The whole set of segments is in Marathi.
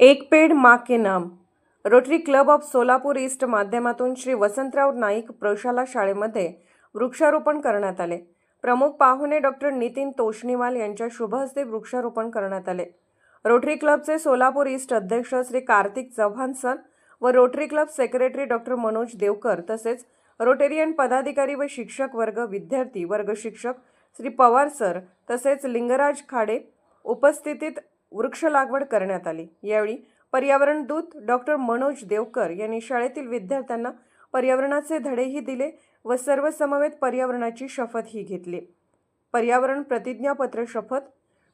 एक पेड माँ के नाम. Rotary club of Solapur east माध्यमातून श्री वसंतराव नाईक प्रशाला शाळेमध्ये वृक्षारोपण करण्यात आले. प्रमुख पाहुणे डॉक्टर नितीन तोष्णीवाल यांच्या शुभ हस्ते वृक्षारोपण करण्यात आले. रोटरी क्लबचे सोलापूर ईस्ट अध्यक्ष श्री कार्तिक चव्हाण सर व rotary club secretary doctor Manoj Deokar तसेच रोटेरियन पदाधिकारी व शिक्षक वर्ग विद्यार्थी वर्ग शिक्षक श्री पवार सर तसेच लिंगराज खाडे उपस्थितीत वृक्ष लागवड करण्यात आली. यावेळी पर्यावरण दूत डॉक्टर मनोज देवकर यांनी शाळेतील विद्यार्थ्यांना पर्यावरणाचे धडेही दिले व सर्वसमवेत पर्यावरणाची शपथही घेतली. पर्यावरण प्रतिज्ञापत्र शपथ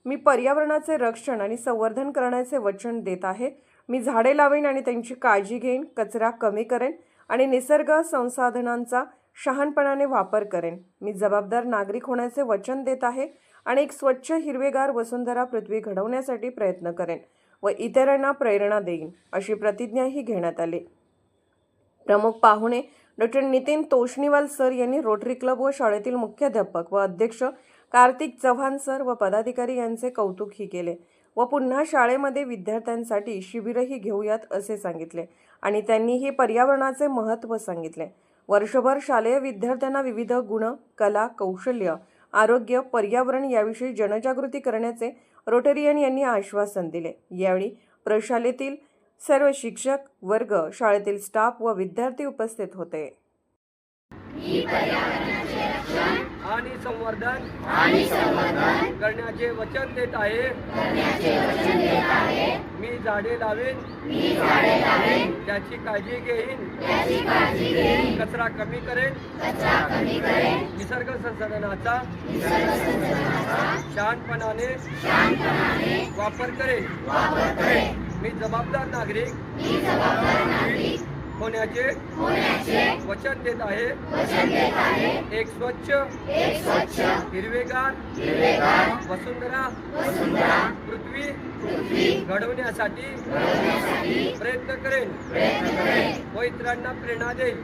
मी पर्यावरणाचे रक्षण आणि संवर्धन करण्याचे वचन देत आहे. मी झाडे लावेन आणि त्यांची काळजी घेईन कचरा कमी करेन आणि निसर्ग संसाधनांचा शहाणपणाने वापर करेन. मी जबाबदार नागरिक होण्याचे वचन देत आहे आणि एक स्वच्छ हिरवेगार वसुंधरा पृथ्वी घडवण्यासाठी प्रयत्न करेन व इतरांना प्रेरणा देईन अशी प्रतिज्ञाही घेण्यात आली. प्रमुख पाहुणे डॉक्टर नितीन तोष्णीवाल सर यांनी रोटरी क्लब व शाळेतील मुख्याध्यापक व अध्यक्ष कार्तिक चव्हाण सर व पदाधिकारी यांचे कौतुकही केले व पुन्हा शाळेमध्ये विद्यार्थ्यांसाठी शिबिरही घेऊयात असे सांगितले आणि त्यांनीही पर्यावरणाचे महत्त्व सांगितले. वर्षभर शालेय विद्यार्थ्यांना विविध गुण कला कौशल्य आरोग्य पर्यावरण याविषयी जनजागृती करण्याचे रोटेरियन यांनी आश्वासन दिले. यावेळी प्रशालेतील सर्व शिक्षक वर्ग शाळेतील स्टाफ व विद्यार्थी उपस्थित होते. संवर्धन करण्याचे वचन देत आहे. मी झाडे लावेन. त्याची काळजी घेईन. कचरा कमी करेन. निसर्ग संसाधनाचा शहाणपणाने वापर करेन. मी जबाबदार नागरिक. होण्याचे वचन देत आहे. एक स्वच्छ हिरवेगार वसुंधरा पृथ्वी घडवण्यासाठी प्रयत्न करेन. व इतरांना प्रेरणा देईल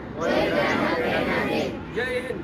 जय हिंद.